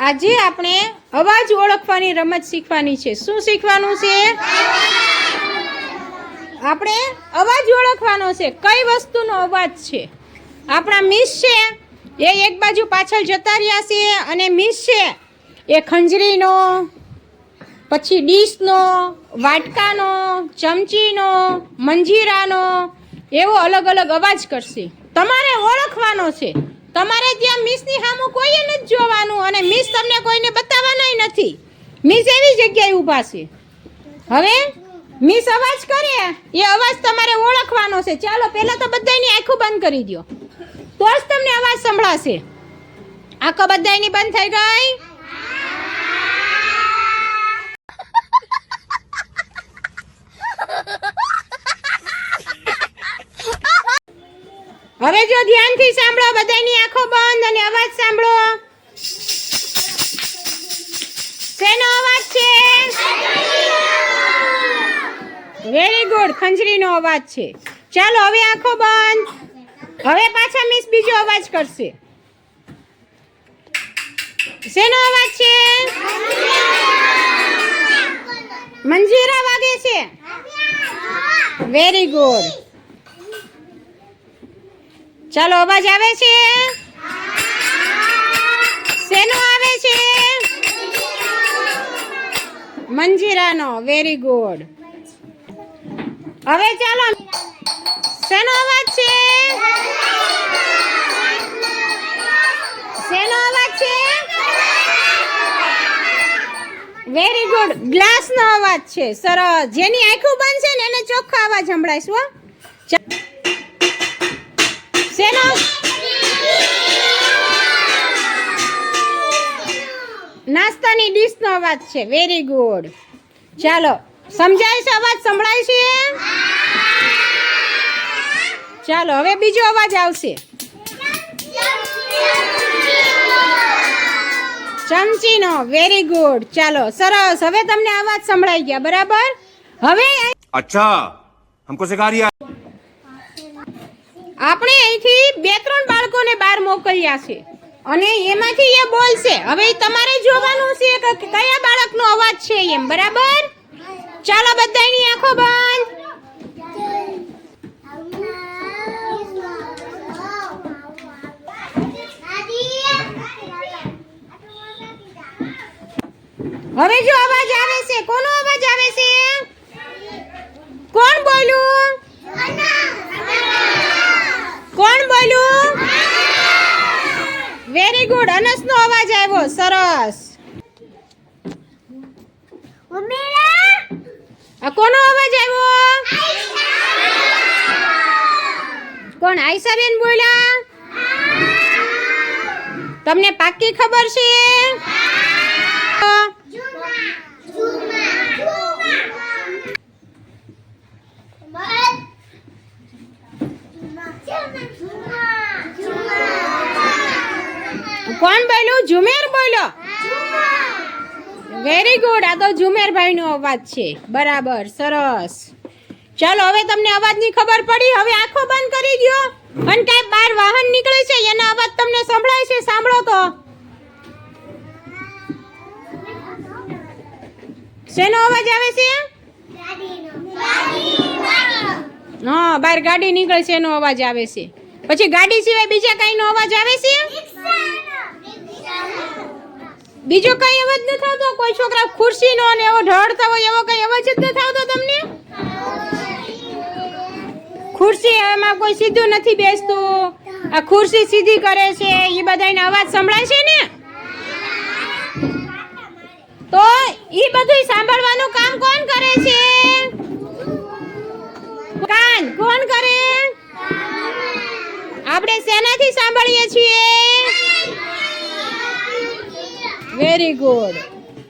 આજે આપણે અવાજ ઓળખવાની રમત શીખવાની છે. શું શીખવાનું છે? આપણે અવાજ ઓળખવાનો છે. કઈ વસ્તુનો અવાજ છે? આપણા મિસ છે. એ એક બાજુ પાછળ જતા રહ્યા છે અને મિસ છે. એ ખંજરીનો, પછી ડીશનો, વાટકાનો, ચમચીનો, મંજીરાનો, એવો અલગ અલગ અવાજ કરશે. તમારે ઓળખવાનો છે. તમારે ત્યાં મિસની સામું કોઈએ નથી જોવાનું અને મિસ તમને કોઈને બતાવવાનાય નથી. મિસ એવી જગ્યાએ ઊભા છે. હવે મિસ અવાજ કરે, એ અવાજ તમારે ઓળખવાનો છે. ચાલો, પહેલા તો બધાની આંખો બંધ કરી દો તો જ તમને અવાજ સંભળાશે. આંખો બધાની બંધ થઈ ગઈ. હવે જો ધ્યાનથી સાંભળો બધાની આંખો બંધ અને અવાજ સાંભળો. શેનો અવાજ છે? વેરી ગુડ ખંજરીનો અવાજ છે. ચાલો, હવે આંખો બંધ. હવે પાછા મિસ બીજો અવાજ કરશે. શેનો અવાજ છે? મંજીરા વાગે છે. વેરી ગુડ ચાલો, અવાજ આવે છે? શેનો આવે છે? મંજીરાનો. વેરી ગુડ હવે ચાલો, શેનો અવાજ છે? શેનો અવાજ છે? વેરી ગુડ ગ્લાસનો અવાજ છે. સરસ. જેની આંખો બંધ છે ને, એને ચોખ્ખો અવાજ સંભળાય ચા- શેનો? નાસ્તાની ડીશનો અવાજ છે. વેરી ગુડ ચાલો, સમજાય છે અવાજ? સંભળાય છે ચાલો, હવે બીજો અવાજ આવશે. ચમચીનો. વેરી ગુડ ચાલો, સરસ. હવે તમને અવાજ સંભળાઈ ગયા, બરાબર? હવે અચ્છા, હમકો સિખા રહ્યા આપણે અહીંથી બે ત્રણ બાળકોને બહાર મોકલ્યા છે. અને એમાંથી એ બોલશે, હવે તમારે જોવાનું છે કે કયા બાળકનો અવાજ છે એમ, બરાબર? ચાલો બધાની આંખો બંધ. હવે જો અવાજ આવે છે, કોનો અવાજ આવે છે કોણ બોલ્યું કોણ બોલ્યું વેરી ગુડ અનસનો અવાજ આવ્યો, સરસ. આ કોનો અવાજ આવ્યો? કોણ, આયશાબેન બોલ્યા? તમને પાક્કી ખબર છે? કોણ બોલ્યું? ઝુમેર બોલ્યો? વેરી ગુડ આ તો ઝુમેરભાઈનો અવાજ છે. બરાબર, સરસ. ચાલો, હવે તમને અવાજની ખબર પડી. હવે આંખો બંધ કરી દો અને કાંઈ બહાર વાહન નીકળે છે, એનો અવાજ તમને સંભળાય છે? સાંભળો તો. શેનો અવાજ આવે છે? હા, બહાર ગાડી નીકળે છે, એનો અવાજ આવે છે. પછી ગાડી સિવાય બીજા કાંઈનો અવાજ આવે છે? બીજો કઈ અવાજ ન થતો? કોઈ છોકરા ખુરશીનો ને એવો ઢળતા હોય એવો કઈ અવાજ જ ન થતો તમને? ખુરશી એમાં કોઈ સીધું નથી બેસતું. આ ખુરશી સીધી કરે છે. એ બધાને અવાજ સંભળાય છે ને? તો એ બધું સાંભળવાનું કામ કોણ કરે છે? કાન કોણ કરે? આપણે શેનાથી સાંભળીએ છીએ? Very good